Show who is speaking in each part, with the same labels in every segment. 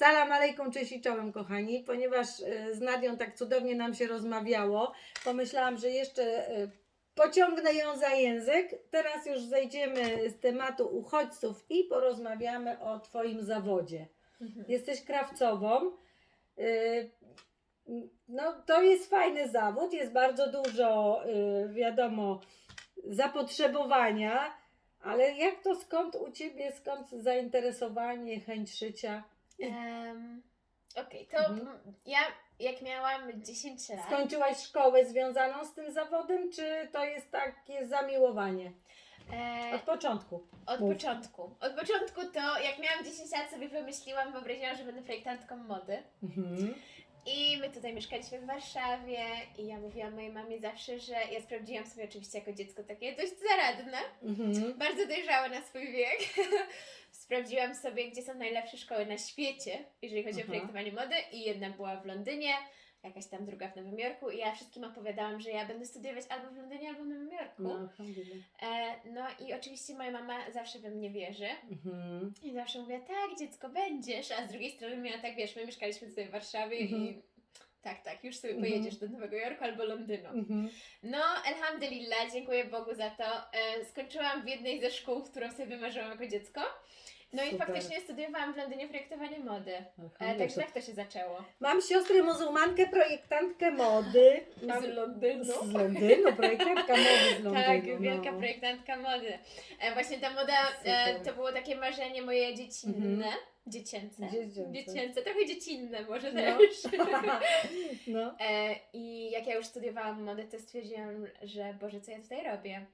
Speaker 1: Salam alejkum, cześć i czołem kochani. Ponieważ e, z Nadią tak cudownie nam się rozmawiało, pomyślałam, że jeszcze e, pociągnę ją za język. Teraz już zejdziemy z tematu uchodźców i porozmawiamy o Twoim zawodzie. Jesteś krawcową. Y, No, to jest fajny zawód, jest bardzo dużo, wiadomo, zapotrzebowania, ale jak to skąd u Ciebie, skąd zainteresowanie, chęć szycia?
Speaker 2: Em, Okej, to
Speaker 1: Mhm.
Speaker 2: m, ja jak miałam 10 lat,
Speaker 1: Skończyłaś szkołę związaną z tym zawodem, czy to jest takie zamiłowanie?
Speaker 2: e,
Speaker 1: Od początku.
Speaker 2: od
Speaker 1: mów.
Speaker 2: początku. Od początku to jak miałam 10 lat sobie wymyśliłam, wyobraziłam, że będę projektantką mody.
Speaker 1: Mhm.
Speaker 2: I my tutaj mieszkaliśmy w Warszawie i ja mówiłam mojej mamie zawsze, że ja sprawdziłam sobie oczywiście jako dziecko takie dość zaradne,
Speaker 1: Mhm.
Speaker 2: bardzo dojrzałe na swój wiek. Sprawdziłam sobie, gdzie są najlepsze szkoły na świecie, jeżeli chodzi
Speaker 1: Aha.
Speaker 2: o projektowanie mody i jedna była w Londynie, jakaś tam druga w Nowym Jorku i ja wszystkim opowiadałam, że ja będę studiować albo w Londynie, albo w Nowym Jorku.
Speaker 1: No.
Speaker 2: E, no i oczywiście moja mama zawsze we mnie wierzy
Speaker 1: Mhm.
Speaker 2: i zawsze mówiła, tak dziecko będziesz, a z drugiej strony miała tak, wiesz, my mieszkaliśmy tutaj w Warszawie
Speaker 1: Mhm.
Speaker 2: i tak, tak, już sobie
Speaker 1: Mhm.
Speaker 2: pojedziesz do Nowego Jorku albo Londynu.
Speaker 1: Mhm.
Speaker 2: No, alhamdulillah, dziękuję Bogu za to. E, skończyłam w jednej ze szkół, którą sobie wymarzyłam jako dziecko. No i
Speaker 1: Super.
Speaker 2: faktycznie studiowałam w Londynie projektowanie mody. E,
Speaker 1: Alhamdulillah.
Speaker 2: także tak to się zaczęło.
Speaker 1: Mam siostrę muzułmankę, projektantkę mody. Mam...
Speaker 2: Z Londynu.
Speaker 1: Z Londynu, projektantka mody z Londynu.
Speaker 2: Tak, wielka
Speaker 1: no.
Speaker 2: projektantka mody. E, właśnie ta moda e,
Speaker 1: Super.
Speaker 2: to było takie marzenie moje dziecinne. Dziecięce.
Speaker 1: Dziecięce.
Speaker 2: Dziecięce, trochę dziecinne może
Speaker 1: No.
Speaker 2: też.
Speaker 1: No.
Speaker 2: E, I jak ja już studiowałam modę, to stwierdziłam, że Boże, co ja tutaj robię?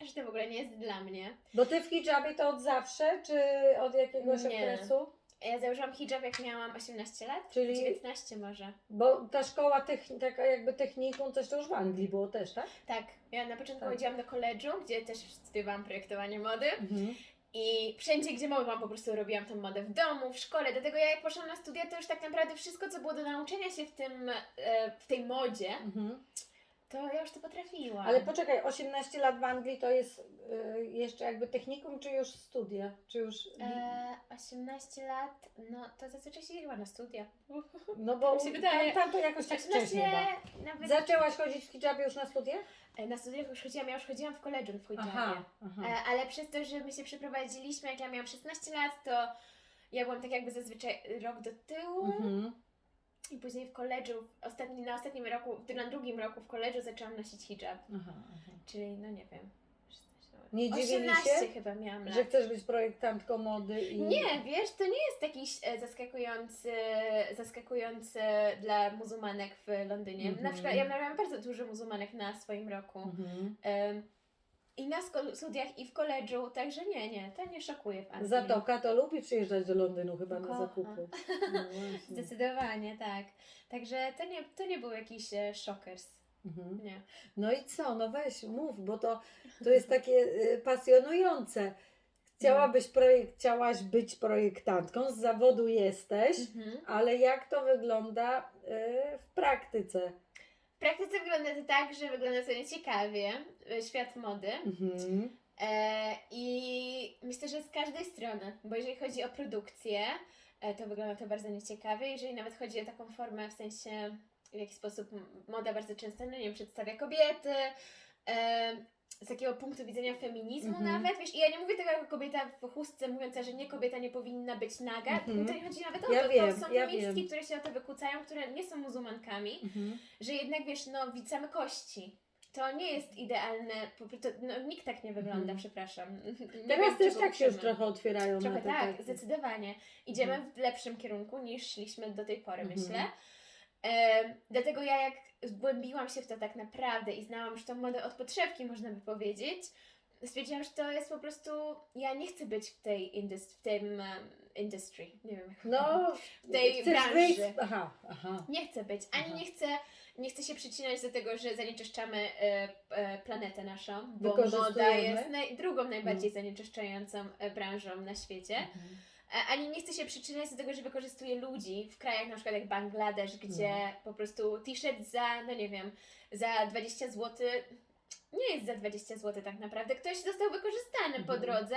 Speaker 2: Że to w ogóle nie jest dla mnie.
Speaker 1: Bo ty w hijabie to od zawsze, czy od jakiegoś
Speaker 2: Nie.
Speaker 1: okresu?
Speaker 2: Ja założyłam hijab jak miałam 18 lat,
Speaker 1: Czyli-
Speaker 2: 19 może.
Speaker 1: Bo ta szkoła, techni- taka jakby technikum, coś to już w Anglii było też, tak?
Speaker 2: Tak, ja na początku
Speaker 1: Tak.
Speaker 2: chodziłam do koledżu, gdzie też studiowałam projektowanie mody
Speaker 1: Mhm.
Speaker 2: i wszędzie, gdzie mogłam, po prostu robiłam tą modę w domu, w szkole, dlatego ja jak poszłam na studia, to już tak naprawdę wszystko, co było do nauczenia się w tym, e, w tej modzie,
Speaker 1: Mhm.
Speaker 2: To ja już to potrafiłam.
Speaker 1: Ale poczekaj, 18 lat w Anglii to jest y, jeszcze jakby technikum, czy już studia? Czy już...
Speaker 2: E, 18 lat, no to zazwyczaj się chyba na studia.
Speaker 1: No bo
Speaker 2: mi się wydaje.
Speaker 1: tam, tam to jakoś tak wcześniej chyba.
Speaker 2: nawet
Speaker 1: Zaczęłaś chodzić w hijabie już na studiach?
Speaker 2: E, Na studiach już chodziłam, ja już chodziłam w koledżu w hijabie.
Speaker 1: Aha, aha.
Speaker 2: E, ale przez to, że my się przeprowadziliśmy, jak ja miałam 16 lat, to ja byłam tak jakby zazwyczaj rok do tyłu
Speaker 1: Mhm.
Speaker 2: I później w koledżu, ostatni, na ostatnim roku, na drugim roku w koledżu zaczęłam nosić hijab,
Speaker 1: Aha, aha.
Speaker 2: czyli no nie wiem, 16 lat.
Speaker 1: Nie dziwili
Speaker 2: 18
Speaker 1: się,
Speaker 2: chyba miałam lat.
Speaker 1: Że chcesz być projektantką mody i...
Speaker 2: Nie, wiesz, to nie jest jakiś e, zaskakujący, zaskakujący dla muzułmanek w Londynie.
Speaker 1: Mhm.
Speaker 2: Na przykład ja miałam bardzo dużo muzułmanek na swoim roku.
Speaker 1: Mhm.
Speaker 2: Em, I na sko- studiach, i w koledżu, także nie, nie, to nie szokuje w Anglii.
Speaker 1: Zatoka to lubi przyjeżdżać do Londynu chyba na
Speaker 2: Kocha.
Speaker 1: zakupy. No właśnie.
Speaker 2: Zdecydowanie, tak. Także to nie, to nie był jakiś e, szokers,
Speaker 1: Mhm.
Speaker 2: nie.
Speaker 1: No i co? No weź, mów, bo to, to jest takie y, pasjonujące. Chciałabyś projekt, chciałaś być projektantką, z zawodu jesteś,
Speaker 2: Mhm.
Speaker 1: ale jak to wygląda y, w praktyce?
Speaker 2: W praktyce wygląda to tak, że wygląda to nieciekawie, e, świat mody.
Speaker 1: Mhm.
Speaker 2: E, I myślę, że z każdej strony, bo jeżeli chodzi o produkcję, e, to wygląda to bardzo nieciekawie. Jeżeli nawet chodzi o taką formę, w sensie w jaki sposób moda bardzo często, no nie wiem, przedstawia kobiety, e, z takiego punktu widzenia feminizmu
Speaker 1: Mhm.
Speaker 2: nawet, wiesz, i ja nie mówię tego jako kobieta w chustce mówiąca, że nie, kobieta nie powinna być naga,
Speaker 1: Mhm.
Speaker 2: to nie chodzi nawet o
Speaker 1: Ja
Speaker 2: to,
Speaker 1: wiem,
Speaker 2: to są
Speaker 1: ja
Speaker 2: feministki,
Speaker 1: wiem.
Speaker 2: które się o to wykłócają, które nie są muzułmankami,
Speaker 1: Mhm.
Speaker 2: że jednak wiesz, no widzimy kości. To nie jest idealne, prostu, no, nikt tak nie wygląda,
Speaker 1: Mhm.
Speaker 2: przepraszam. Nie
Speaker 1: Teraz też tak się już trochę otwierają
Speaker 2: Trochę
Speaker 1: na
Speaker 2: tak, zdecydowanie. Idziemy
Speaker 1: Mhm.
Speaker 2: w lepszym kierunku niż szliśmy do tej pory,
Speaker 1: Mhm.
Speaker 2: myślę. Em, dlatego ja jak wgłębiłam się w to tak naprawdę i znałam już tą modę od podszewki, można by powiedzieć, stwierdziłam, że to jest po prostu, ja nie chcę być w tej indus- w tym um, industry, nie wiem jak
Speaker 1: No,
Speaker 2: w tej branży.
Speaker 1: wyjść... Aha, aha.
Speaker 2: Nie chcę być, ani
Speaker 1: Aha.
Speaker 2: nie chcę, nie chcę się przycinać do tego, że zanieczyszczamy e, e, planetę naszą, bo moda jest naj, drugą najbardziej zanieczyszczającą e, branżą na świecie.
Speaker 1: Mhm.
Speaker 2: E, ani nie chcę się przyczyniać do tego, że wykorzystuje ludzi w krajach na przykład jak Bangladesz, gdzie
Speaker 1: No.
Speaker 2: po prostu t-shirt za, no nie wiem, za 20 zł nie jest za 20 zł tak naprawdę. Ktoś został wykorzystany po
Speaker 1: Mhm.
Speaker 2: drodze,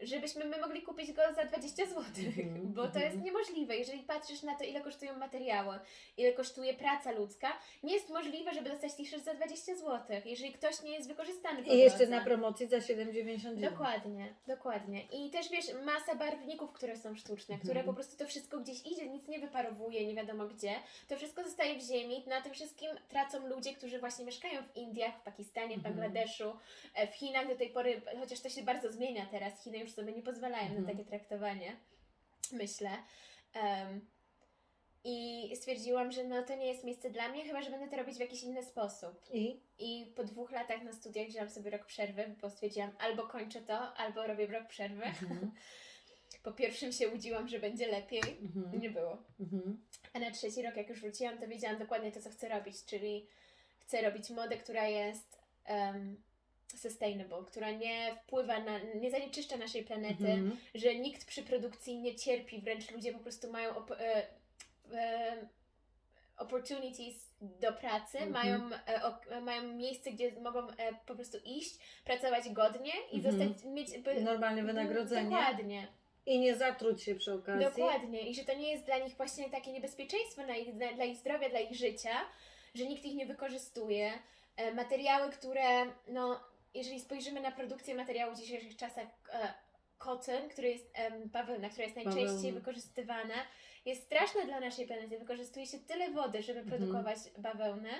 Speaker 2: żebyśmy my mogli kupić go za 20 zł,
Speaker 1: Mhm,
Speaker 2: bo to jest
Speaker 1: mhm.
Speaker 2: niemożliwe. Jeżeli patrzysz na to, ile kosztują materiały, ile kosztuje praca ludzka, nie jest możliwe, żeby dostać t-shirt za 20 zł, jeżeli ktoś nie jest wykorzystany
Speaker 1: I jeszcze na promocji za 7,99.
Speaker 2: Dokładnie, dokładnie. I też wiesz, masa barwników, które są sztuczne, które
Speaker 1: Mhm.
Speaker 2: po prostu to wszystko gdzieś idzie, nic nie wyparowuje, nie wiadomo gdzie. To wszystko zostaje w ziemi. Na tym wszystkim tracą ludzie, którzy właśnie mieszkają w Indiach, w Pakistanie, w. Bangladeszu, e, w Chinach do tej pory, chociaż to się bardzo zmienia teraz. Chiny już sobie nie pozwalają
Speaker 1: Mhm.
Speaker 2: na takie traktowanie, myślę. Em, I stwierdziłam, że no to nie jest miejsce dla mnie, chyba że będę to robić w jakiś inny sposób.
Speaker 1: I?
Speaker 2: I po dwóch latach na studiach wzięłam sobie rok przerwy, bo stwierdziłam albo kończę to, albo robię rok przerwy.
Speaker 1: Mhm.
Speaker 2: Po pierwszym się łudziłam, że będzie lepiej.
Speaker 1: Mhm.
Speaker 2: Nie było.
Speaker 1: Mhm.
Speaker 2: A na trzeci rok, jak już wróciłam, to wiedziałam dokładnie to, co chcę robić, czyli chcę robić modę, która jest um, sustainable, która nie wpływa na, nie zanieczyszcza naszej planety,
Speaker 1: Mhm.
Speaker 2: że nikt przy produkcji nie cierpi, wręcz ludzie po prostu mają op- e, e, opportunities do pracy,
Speaker 1: Mhm.
Speaker 2: mają, e, ok- mają miejsce, gdzie mogą e, po prostu iść, pracować godnie i
Speaker 1: Mhm.
Speaker 2: zostać, mieć by,
Speaker 1: Normalne wynagrodzenie.
Speaker 2: Dokładnie,
Speaker 1: I nie zatruć się przy okazji.
Speaker 2: dokładnie. I że to nie jest dla nich właśnie takie niebezpieczeństwo dla ich, dla, dla ich zdrowia, dla ich życia, że nikt ich nie wykorzystuje. E, materiały, które, no, jeżeli spojrzymy na produkcję materiałów w dzisiejszych czasach, e, cotton, który jest em, bawełna, która jest najczęściej
Speaker 1: Bawełna.
Speaker 2: wykorzystywana, jest straszna dla naszej planety. Wykorzystuje się tyle wody, żeby
Speaker 1: Mhm.
Speaker 2: produkować bawełnę.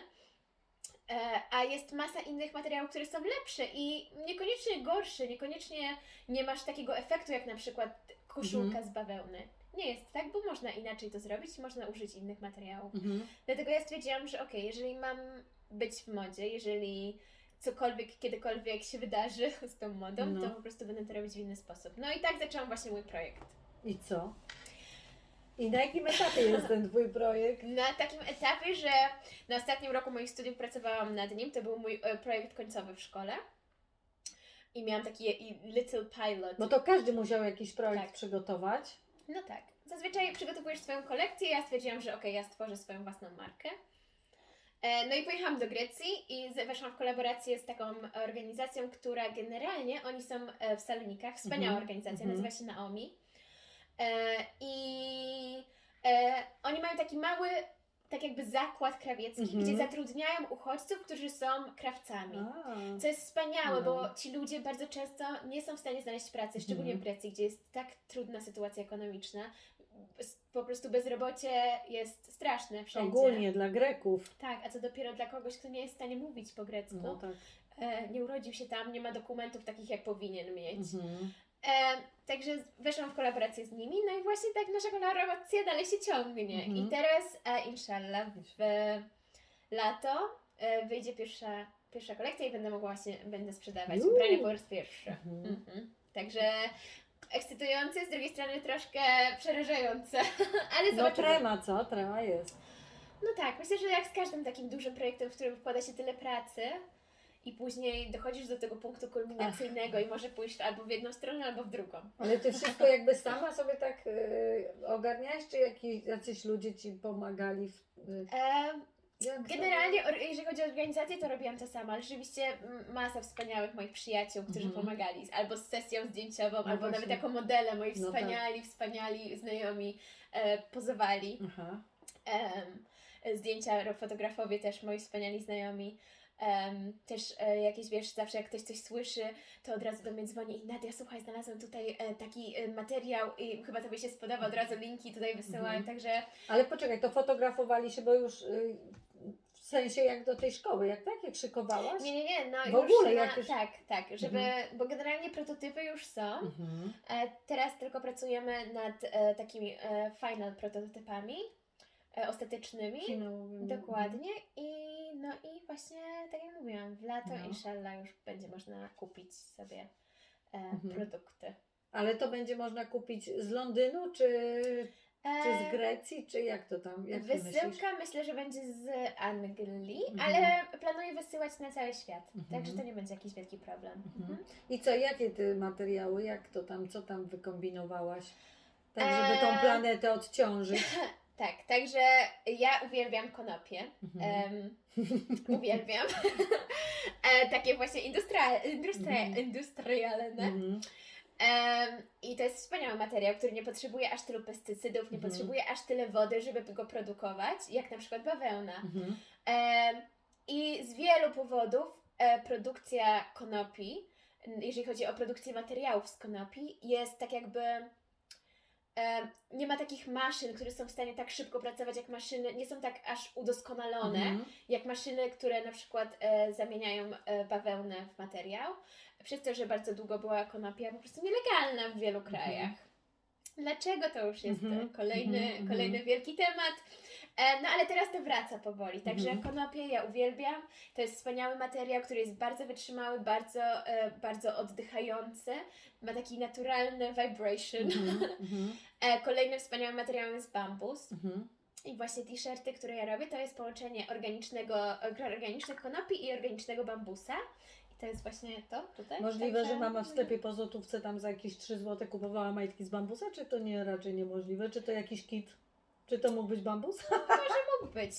Speaker 2: E, a jest masa innych materiałów, które są lepsze i niekoniecznie gorsze, niekoniecznie nie masz takiego efektu jak na przykład koszulka
Speaker 1: Mhm.
Speaker 2: z bawełny. Nie jest tak, bo można inaczej to zrobić, można użyć innych materiałów.
Speaker 1: Mhm.
Speaker 2: Dlatego ja stwierdziłam, że okej, jeżeli mam być w modzie, jeżeli cokolwiek, kiedykolwiek się wydarzy z tą modą,
Speaker 1: No.
Speaker 2: to po prostu będę to robić w inny sposób. No i tak zaczęłam właśnie mój projekt.
Speaker 1: I co? I na jakim etapie jest ten twój projekt?
Speaker 2: Na takim etapie, że na ostatnim roku moich studiów pracowałam nad nim, to był mój e, projekt końcowy w szkole. I miałam taki i little pilot.
Speaker 1: No to każdy musiał jakiś projekt
Speaker 2: Tak.
Speaker 1: przygotować.
Speaker 2: No tak. Zazwyczaj przygotowujesz swoją kolekcję, ja stwierdziłam, że okej, ja stworzę swoją własną markę. E, No i pojechałam do Grecji i z- weszłam w kolaborację z taką organizacją, która generalnie, oni są e, w Salonikach, wspaniała
Speaker 1: Mhm,
Speaker 2: organizacja,
Speaker 1: mhm.
Speaker 2: nazywa się Naomi. E, I e, oni mają taki mały, tak jakby zakład krawiecki,
Speaker 1: Mhm.
Speaker 2: gdzie zatrudniają uchodźców, którzy są krawcami.
Speaker 1: A.
Speaker 2: Co jest wspaniałe, bo ci ludzie bardzo często nie są w stanie znaleźć pracy, szczególnie
Speaker 1: Mhm.
Speaker 2: w Grecji, gdzie jest tak trudna sytuacja ekonomiczna. Po prostu bezrobocie jest straszne wszędzie.
Speaker 1: Ogólnie dla Greków.
Speaker 2: Tak, a co dopiero dla kogoś, kto nie jest w stanie mówić po grecku.
Speaker 1: No tak.
Speaker 2: E, nie urodził się tam, nie ma dokumentów takich, jak powinien mieć.
Speaker 1: Mhm.
Speaker 2: E, także weszłam w kolaborację z nimi, no i właśnie tak nasza kolaboracja dalej się ciągnie.
Speaker 1: Mhm.
Speaker 2: I teraz, e, inshallah, w lato e, wyjdzie pierwsza, pierwsza kolekcja i będę mogła właśnie, będę sprzedawać
Speaker 1: Uuu.
Speaker 2: ubrania po raz pierwszy.
Speaker 1: Mhm.
Speaker 2: Mhm. Także ekscytujące, z drugiej strony troszkę przerażające, ale
Speaker 1: No
Speaker 2: zobaczymy.
Speaker 1: trema, co? Trema jest.
Speaker 2: No tak, myślę, że jak z każdym takim dużym projektem, w którym wkłada się tyle pracy i później dochodzisz do tego punktu kulminacyjnego i może pójść albo w jedną stronę, albo w drugą.
Speaker 1: Ale ty wszystko jakby sama sobie tak y, ogarniałaś, czy jakiś, jacyś ludzie ci pomagali? W, y, jak to?
Speaker 2: Generalnie, jeżeli chodzi o organizację, to robiłam to sama, ale rzeczywiście masa wspaniałych moich przyjaciół, którzy
Speaker 1: Mhm.
Speaker 2: pomagali, albo z sesją zdjęciową,
Speaker 1: No
Speaker 2: albo nawet
Speaker 1: właśnie.
Speaker 2: jako modele, moi
Speaker 1: No tak.
Speaker 2: wspaniali, wspaniali znajomi e, pozowali.
Speaker 1: Aha.
Speaker 2: Em, zdjęcia, fotografowie też, moi wspaniali znajomi. Em, też e, jakieś, wiesz, zawsze jak ktoś coś słyszy, to od razu do mnie dzwoni i Nadia, słuchaj, znalazłam tutaj e, taki e, materiał i chyba Tobie się spodoba, od razu linki tutaj wysyłałem,
Speaker 1: Mhm.
Speaker 2: także
Speaker 1: Ale poczekaj, to fotografowali się, bo już y, sensie jak do tej szkoły, jak tak? Jak szykowałaś?
Speaker 2: Nie, nie, nie, no
Speaker 1: W
Speaker 2: już
Speaker 1: ogóle,
Speaker 2: na,
Speaker 1: jak już-
Speaker 2: tak, tak, żeby,
Speaker 1: Mhm.
Speaker 2: bo generalnie prototypy już są.
Speaker 1: Mhm.
Speaker 2: E, teraz tylko pracujemy nad e, takimi e, final prototypami e, ostatecznymi.
Speaker 1: Finałowymi.
Speaker 2: Dokładnie i no i właśnie tak jak mówiłam, w lato
Speaker 1: No.
Speaker 2: inshallah już będzie można kupić sobie e,
Speaker 1: Mhm.
Speaker 2: produkty.
Speaker 1: Ale to będzie można kupić z Londynu, czy, czy
Speaker 2: E,
Speaker 1: z Grecji, czy jak to tam? Jak myślisz?
Speaker 2: Wysyłka myślę, że będzie z Anglii,
Speaker 1: Mhm.
Speaker 2: ale planuję wysyłać na cały świat,
Speaker 1: Mhm.
Speaker 2: także to nie będzie jakiś wielki problem.
Speaker 1: Mhm.
Speaker 2: Mhm.
Speaker 1: I co, jakie ty materiały, jak to tam, co tam wykombinowałaś? Tak, żeby tą
Speaker 2: Eee.
Speaker 1: planetę odciążyć.
Speaker 2: Tak, także ja uwielbiam konopie. Em, uwielbiam. e, takie właśnie industria, industria,
Speaker 1: Mhm.
Speaker 2: industrialne. Em, I to jest wspaniały materiał, który nie potrzebuje aż tylu pestycydów, nie
Speaker 1: Mhm.
Speaker 2: potrzebuje aż tyle wody, żeby go produkować, jak na przykład bawełna. Em, I z wielu powodów e, produkcja konopi, jeżeli chodzi o produkcję materiałów z konopi, jest tak jakby. Nie ma takich maszyn, które są w stanie tak szybko pracować jak maszyny, nie są tak aż udoskonalone,
Speaker 1: Mhm.
Speaker 2: jak maszyny, które na przykład e, zamieniają e, bawełnę w materiał. Przez to, że bardzo długo była konopia po prostu nielegalna w wielu krajach. Dlaczego to już jest
Speaker 1: Mhm.
Speaker 2: e, kolejny,
Speaker 1: Mhm.
Speaker 2: kolejny wielki temat? E, no ale teraz to wraca powoli. Także
Speaker 1: Mhm.
Speaker 2: konopie ja uwielbiam. To jest wspaniały materiał, który jest bardzo wytrzymały, bardzo, e, bardzo oddychający. Ma taki naturalny vibration.
Speaker 1: Mhm. Mhm.
Speaker 2: E, kolejnym wspaniałym materiałem jest bambus.
Speaker 1: Mhm.
Speaker 2: I właśnie t-shirty, które ja robię, to jest połączenie organicznego, organicznych konopi i organicznego bambusa. I to jest właśnie to tutaj.
Speaker 1: Możliwe,
Speaker 2: Także-
Speaker 1: że mama w sklepie po złotówce tam za jakieś 3 zł kupowała majtki z bambusa, czy to nie raczej niemożliwe? Czy to jakiś kit? Czy to mógł być bambus?
Speaker 2: Mógł być.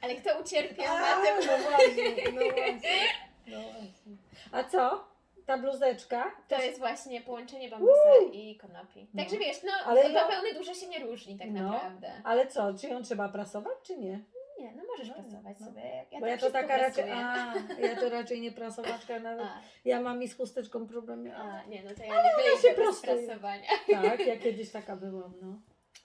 Speaker 2: Ale kto ucierpiał na tym?
Speaker 1: no właśnie, no właśnie. No właśnie. A co? Ta bluzeczka?
Speaker 2: To jest właśnie połączenie bambusa i konopi.
Speaker 1: No.
Speaker 2: Także wiesz, no
Speaker 1: Ale
Speaker 2: Ale
Speaker 1: ja-
Speaker 2: bawełny dużo się nie różni tak
Speaker 1: No.
Speaker 2: naprawdę.
Speaker 1: Ale co, czy ją trzeba prasować, czy nie?
Speaker 2: Nie, no możesz
Speaker 1: No,
Speaker 2: prasować
Speaker 1: no.
Speaker 2: sobie. Ja
Speaker 1: Bo
Speaker 2: tak
Speaker 1: ja to
Speaker 2: wszystko
Speaker 1: taka raczej, a, ja to raczej nie prasowaczka nawet.
Speaker 2: A,
Speaker 1: Ja mam i z chusteczką problem. A,
Speaker 2: a, nie, no to ja nie wyjdę
Speaker 1: się
Speaker 2: bez
Speaker 1: prostuje.
Speaker 2: prasowania.
Speaker 1: tak, ja kiedyś taka byłam, no.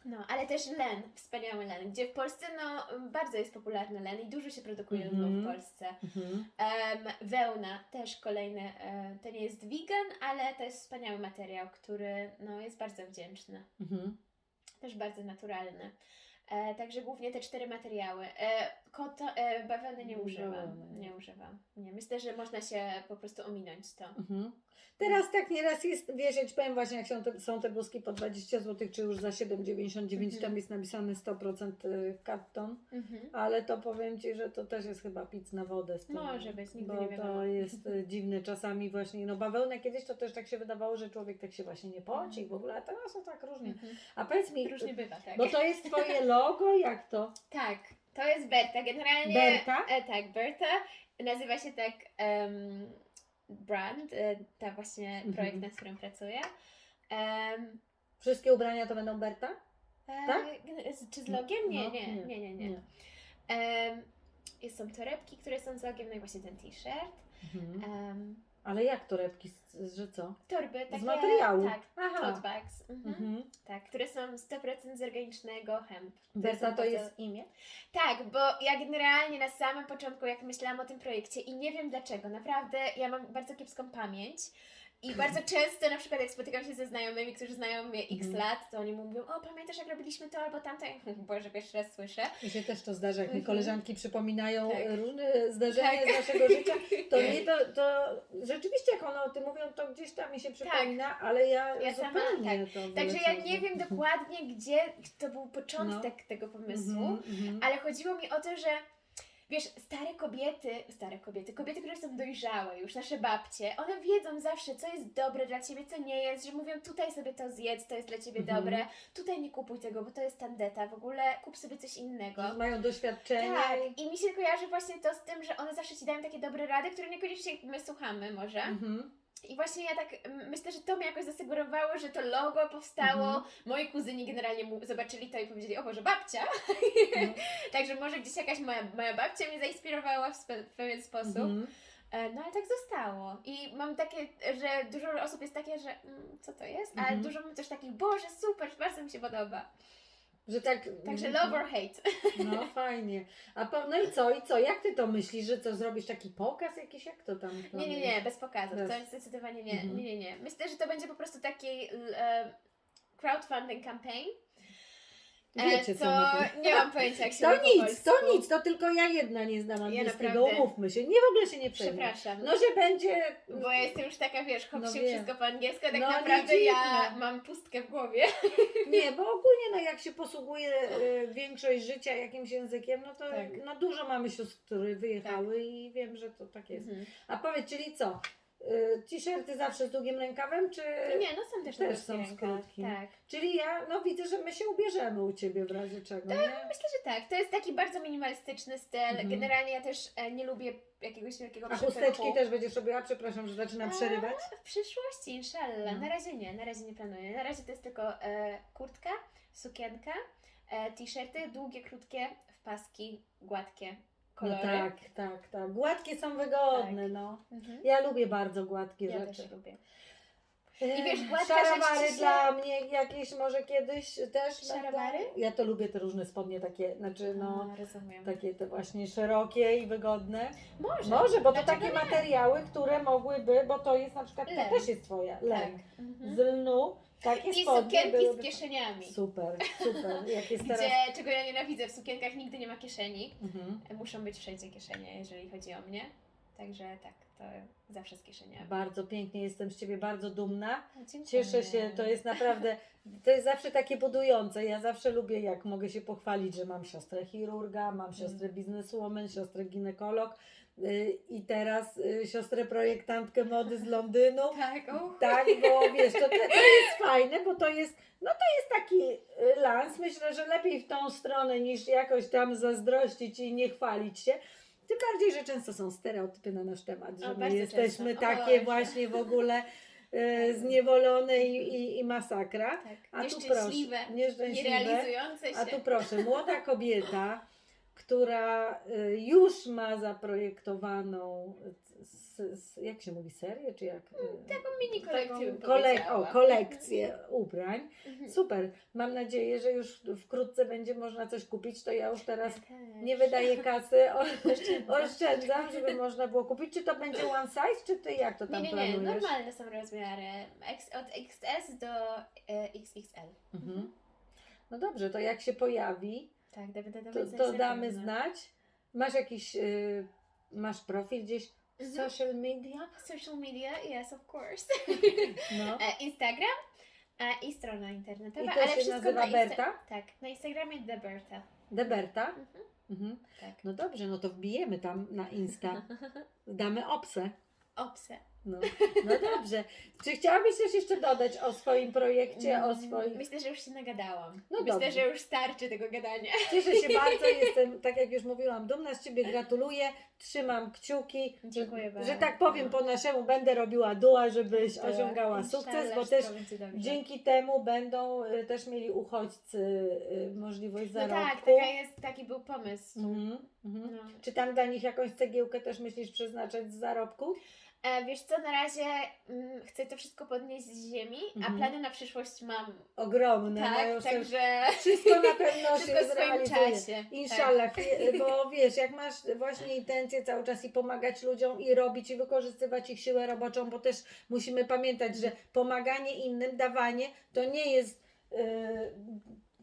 Speaker 2: No, ale też len, wspaniały len, gdzie w Polsce no bardzo jest popularny len i dużo się produkuje
Speaker 1: Mhm.
Speaker 2: lnu w Polsce.
Speaker 1: Mhm.
Speaker 2: Em, wełna, też kolejny, e, to nie jest vegan, ale to jest wspaniały materiał, który no, jest bardzo wdzięczny.
Speaker 1: Mhm.
Speaker 2: Też bardzo naturalny. E, także głównie te cztery materiały. E, koto, e, bawełny nie używam.
Speaker 1: Bawełny.
Speaker 2: Nie używam. Nie, myślę, że można się po prostu ominąć to.
Speaker 1: Mhm. Teraz tak nieraz jest, wiesz, ja ci powiem właśnie, jak są te, są te bluzki po 20 zł, czy już za 7,99,
Speaker 2: Mhm.
Speaker 1: tam jest napisane 100% karton,
Speaker 2: Mhm.
Speaker 1: ale to powiem Ci, że to też jest chyba pic na wodę z tym.
Speaker 2: Może być, nigdy
Speaker 1: bo
Speaker 2: nie wiadomo.
Speaker 1: to jest e, dziwne czasami właśnie, no bawełna kiedyś to też tak się wydawało, że człowiek tak się właśnie nie poci w ogóle, a teraz to tak różnie.
Speaker 2: Mhm.
Speaker 1: A powiedz mi,
Speaker 2: Różnie bywa, tak.
Speaker 1: bo to jest Twoje logo, jak to?
Speaker 2: Tak, to jest Berta. Generalnie.
Speaker 1: Berta?
Speaker 2: E, tak, Berta. Nazywa się tak em, brand, e, ta właśnie
Speaker 1: Mhm.
Speaker 2: projekt, nad którym pracuję. Em,
Speaker 1: Wszystkie ubrania to będą Berta?
Speaker 2: e,
Speaker 1: Tak?
Speaker 2: z- Czy z logiem? Nie,
Speaker 1: No,
Speaker 2: nie, nie, nie. nie. Em, są torebki, które są z logiem, no i właśnie ten t-shirt.
Speaker 1: Mhm.
Speaker 2: Em,
Speaker 1: Ale jak torebki, z- że co?
Speaker 2: torby takie.
Speaker 1: Z materiału?
Speaker 2: Tak,
Speaker 1: Aha.
Speaker 2: tote bags. Mhm.
Speaker 1: Mhm.
Speaker 2: Tak, które są 100% z organicznego hemp.
Speaker 1: Berta
Speaker 2: są
Speaker 1: to
Speaker 2: bardzo-
Speaker 1: jest imię?
Speaker 2: Tak, bo ja generalnie na samym początku, jak myślałam o tym projekcie i nie wiem dlaczego, naprawdę ja mam bardzo kiepską pamięć i bardzo często na przykład jak spotykam się ze znajomymi, którzy znają mnie x
Speaker 1: Mhm.
Speaker 2: lat, to oni mówią, o pamiętasz jak robiliśmy to albo tamto, mówię, Boże, pierwszy raz słyszę.
Speaker 1: Mi się też to zdarza, jak mi
Speaker 2: Mhm.
Speaker 1: koleżanki przypominają
Speaker 2: Tak.
Speaker 1: różne zdarzenia
Speaker 2: Tak.
Speaker 1: z naszego życia, to mnie to, to rzeczywiście jak one o tym mówią, to gdzieś tam mi się przypomina, ale ja,
Speaker 2: Tak. Ja sama,
Speaker 1: zupełnie to
Speaker 2: Także ja nie wiem dokładnie, gdzie to był początek tego pomysłu,
Speaker 1: Mhm, mhm.
Speaker 2: ale chodziło mi o to, że wiesz, stare kobiety, stare kobiety, kobiety, które są dojrzałe już, nasze babcie, one wiedzą zawsze, co jest dobre dla ciebie, co nie jest, że mówią tutaj sobie to zjedz, to jest dla ciebie
Speaker 1: Mhm.
Speaker 2: dobre, tutaj nie kupuj tego, bo to jest tandeta, w ogóle kup sobie coś innego.
Speaker 1: Że Mają doświadczenie.
Speaker 2: Tak, i mi się kojarzy właśnie to z tym, że one zawsze ci dają takie dobre rady, które niekoniecznie my słuchamy może.
Speaker 1: Mhm.
Speaker 2: I właśnie ja tak myślę, że to mnie jakoś zasugerowało, że to logo powstało.
Speaker 1: Mhm.
Speaker 2: Moi kuzyni generalnie mu- zobaczyli to i powiedzieli, o Boże, babcia.
Speaker 1: No.
Speaker 2: Także może gdzieś jakaś moja, moja babcia mnie zainspirowała w, spe, w pewien sposób.
Speaker 1: Mhm.
Speaker 2: E, No ale tak zostało. I mam takie, że dużo osób jest takie, że mm, co to jest? Ale
Speaker 1: Mhm.
Speaker 2: dużo mam też takich, Boże, super, bardzo mi się podoba.
Speaker 1: Że tak.
Speaker 2: Także love or hate.
Speaker 1: No fajnie. A po, no i co, i co? Jak ty to myślisz, że co zrobisz taki pokaz jakiś? Jak to tam?
Speaker 2: Nie, nie, nie, bez pokazów.
Speaker 1: Bez.
Speaker 2: To jest zdecydowanie nie,
Speaker 1: Mhm.
Speaker 2: nie, nie, nie. Myślę, że to będzie po prostu taki e, crowdfunding campaign.
Speaker 1: Wiecie
Speaker 2: e,
Speaker 1: co?
Speaker 2: co
Speaker 1: to-
Speaker 2: nie mam pojęcia jak się
Speaker 1: To
Speaker 2: mówi po
Speaker 1: nic, to
Speaker 2: polsku.
Speaker 1: nic, to tylko ja jedna nie znam angielskiego,
Speaker 2: naprawdę-
Speaker 1: umówmy się. Nie w ogóle się nie przejmuj.
Speaker 2: Przepraszam.
Speaker 1: No, że będzie.
Speaker 2: Bo ja jestem już taka, wiesz, hop
Speaker 1: No
Speaker 2: się
Speaker 1: wiem.
Speaker 2: wszystko po angielsku, a tak
Speaker 1: No, nie
Speaker 2: naprawdę ja
Speaker 1: dziwne.
Speaker 2: mam pustkę w głowie.
Speaker 1: Nie, bo ogólnie no, jak się posługuje e, większość życia jakimś językiem, no to
Speaker 2: Tak.
Speaker 1: no, dużo mamy sióstr, które wyjechały i wiem, że to tak jest.
Speaker 2: Mhm.
Speaker 1: A powiedz, czyli co? Y, t-shirty zawsze z długim rękawem, czy...
Speaker 2: Nie, no są też,
Speaker 1: Też są z krótkim.
Speaker 2: Tak.
Speaker 1: Czyli ja, no widzę, że my się ubierzemy u Ciebie w razie czego, nie?
Speaker 2: Myślę, że tak. To jest taki bardzo minimalistyczny styl.
Speaker 1: Mhm.
Speaker 2: Generalnie ja też e, nie lubię jakiegoś wielkiego
Speaker 1: A chusteczki też będziesz robiła? Przepraszam, że zaczynam
Speaker 2: A,
Speaker 1: przerywać.
Speaker 2: W przyszłości, inshallah.
Speaker 1: No.
Speaker 2: Na razie nie, na razie nie planuję. Na razie to jest tylko e, kurtka, sukienka, e, t-shirty, długie, krótkie, w paski, gładkie
Speaker 1: No
Speaker 2: kolory.
Speaker 1: tak, tak, tak. Gładkie są wygodne, no.
Speaker 2: Mhm.
Speaker 1: Ja lubię bardzo gładkie
Speaker 2: Ja
Speaker 1: rzeczy.
Speaker 2: też lubię.
Speaker 1: I
Speaker 2: wiesz, gładka
Speaker 1: Szarawary
Speaker 2: rzecz się-
Speaker 1: dla mnie jakieś może kiedyś też.
Speaker 2: Szarowary?
Speaker 1: będą? Ja to lubię te różne spodnie takie, znaczy no,
Speaker 2: A,
Speaker 1: takie te właśnie szerokie i wygodne.
Speaker 2: Może.
Speaker 1: Może, bo to
Speaker 2: Dlaczego
Speaker 1: takie
Speaker 2: nie?
Speaker 1: materiały, które mogłyby, bo to jest na przykład, to też jest twoja.
Speaker 2: Tak. Mhm.
Speaker 1: Z lnu, takie
Speaker 2: I
Speaker 1: spodnie
Speaker 2: sukienki z kieszeniami.
Speaker 1: Super, super. Jak jest teraz...
Speaker 2: Gdzie, czego ja nienawidzę, w sukienkach nigdy nie ma kieszeni.
Speaker 1: Mhm.
Speaker 2: Muszą być wszędzie kieszenie, jeżeli chodzi o mnie. Także tak, to zawsze z kieszeniami.
Speaker 1: Bardzo pięknie, jestem z Ciebie bardzo dumna.
Speaker 2: Dziękuję.
Speaker 1: Cieszę się, to jest naprawdę, to jest zawsze takie budujące. Ja zawsze lubię, jak mogę się pochwalić, że mam siostrę chirurga, mam siostrę bizneswoman, siostrę ginekolog i teraz y, siostrę projektantkę mody z Londynu.
Speaker 2: Tak, uch.
Speaker 1: Tak, bo wiesz, to, to, jest fajne, bo to jest, no to jest taki y, lans. Myślę, że lepiej w tą stronę niż jakoś tam zazdrościć i nie chwalić się. Tym bardziej, że często są stereotypy na nasz temat, że my
Speaker 2: bardzo
Speaker 1: jesteśmy
Speaker 2: często. O
Speaker 1: takie
Speaker 2: Boże.
Speaker 1: właśnie w ogóle y, zniewolone i, i, i masakra.
Speaker 2: Tak.
Speaker 1: A tu proszę, nieszczęśliwe.
Speaker 2: nierealizujące się.
Speaker 1: A tu proszę, młoda kobieta, która y, już ma zaprojektowaną, s, s, jak się mówi, serię, czy jak? y,
Speaker 2: Taką mini kolekcję bym
Speaker 1: kolek- o, kolekcję ubrań.
Speaker 2: Mhm.
Speaker 1: Super. Mam nadzieję, że już wkrótce będzie można coś kupić. To ja już teraz
Speaker 2: Ja
Speaker 1: nie wydaję kasy, o,
Speaker 2: Oszczędzam.
Speaker 1: żeby można było kupić. Czy to będzie one size, czy ty jak to
Speaker 2: Nie,
Speaker 1: tam
Speaker 2: nie, nie,
Speaker 1: planujesz?
Speaker 2: normalne są rozmiary. Od XS do e, XXL.
Speaker 1: Mhm. No dobrze, to jak się pojawi,
Speaker 2: Tak,
Speaker 1: to, to damy
Speaker 2: pewno.
Speaker 1: znać. Masz jakiś, y, masz profil gdzieś social media?
Speaker 2: Social media, yes, of course.
Speaker 1: No.
Speaker 2: E, Instagram e, i strona internetowa.
Speaker 1: I to
Speaker 2: ale
Speaker 1: się
Speaker 2: wszystko
Speaker 1: nazywa
Speaker 2: na Insta-
Speaker 1: Berta?
Speaker 2: Tak, na Instagramie The Berta.
Speaker 1: Deberta?
Speaker 2: Mhm.
Speaker 1: Mhm.
Speaker 2: Tak.
Speaker 1: No dobrze, no to wbijemy tam na Insta. Damy obsę.
Speaker 2: Obse.
Speaker 1: No, no dobrze. Czy chciałabyś coś jeszcze dodać o swoim projekcie, o swoich...
Speaker 2: Myślę, że już się nagadałam.
Speaker 1: No
Speaker 2: Myślę,
Speaker 1: dobrze.
Speaker 2: że już starczy tego gadania.
Speaker 1: Cieszę się bardzo, jestem, tak jak już mówiłam, dumna z Ciebie, gratuluję, trzymam kciuki.
Speaker 2: Dziękuję
Speaker 1: że,
Speaker 2: bardzo.
Speaker 1: Że tak powiem po naszemu, będę robiła dua, żebyś
Speaker 2: Tak,
Speaker 1: osiągała sukces, bo też dzięki temu będą y, też mieli uchodźcy y, możliwość
Speaker 2: No
Speaker 1: zarobku.
Speaker 2: tak, taka jest, taki był pomysł.
Speaker 1: Mhm, mhm.
Speaker 2: No.
Speaker 1: Czy tam dla nich jakąś cegiełkę też myślisz przeznaczać z zarobku?
Speaker 2: E, wiesz co, na razie mm, chcę to wszystko podnieść z ziemi,
Speaker 1: Mhm.
Speaker 2: a plany na przyszłość mam.
Speaker 1: Ogromne. no
Speaker 2: tak,
Speaker 1: już
Speaker 2: także
Speaker 1: wszystko na pewno
Speaker 2: wszystko
Speaker 1: się
Speaker 2: w swoim
Speaker 1: zrealizuje.
Speaker 2: czasie.
Speaker 1: Inshallah, chwie- bo wiesz, jak masz właśnie intencje cały czas i pomagać ludziom i robić i wykorzystywać ich siłę roboczą, bo też musimy pamiętać, że pomaganie innym, dawanie to nie jest e,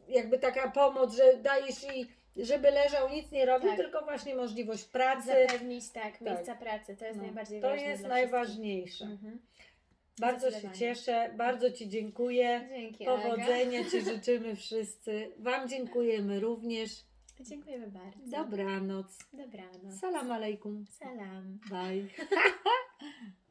Speaker 1: jakby taka pomoc, że dajesz i żeby leżał, nic nie robił,
Speaker 2: Tak.
Speaker 1: tylko właśnie możliwość pracy.
Speaker 2: Tak. Zapewnić tak, miejsca pracy, to jest
Speaker 1: No,
Speaker 2: najbardziej
Speaker 1: to
Speaker 2: ważne.
Speaker 1: jest
Speaker 2: dla
Speaker 1: najważniejsze.
Speaker 2: Mhm.
Speaker 1: Bardzo się
Speaker 2: Zdecydowanie.
Speaker 1: cieszę, bardzo Ci dziękuję.
Speaker 2: Dzięki, Aga.
Speaker 1: Powodzenia Ci życzymy wszyscy. Wam dziękujemy również.
Speaker 2: Dziękujemy bardzo.
Speaker 1: Dobranoc.
Speaker 2: Dobranoc.
Speaker 1: Salam alaikum.
Speaker 2: Salam.
Speaker 1: Bye.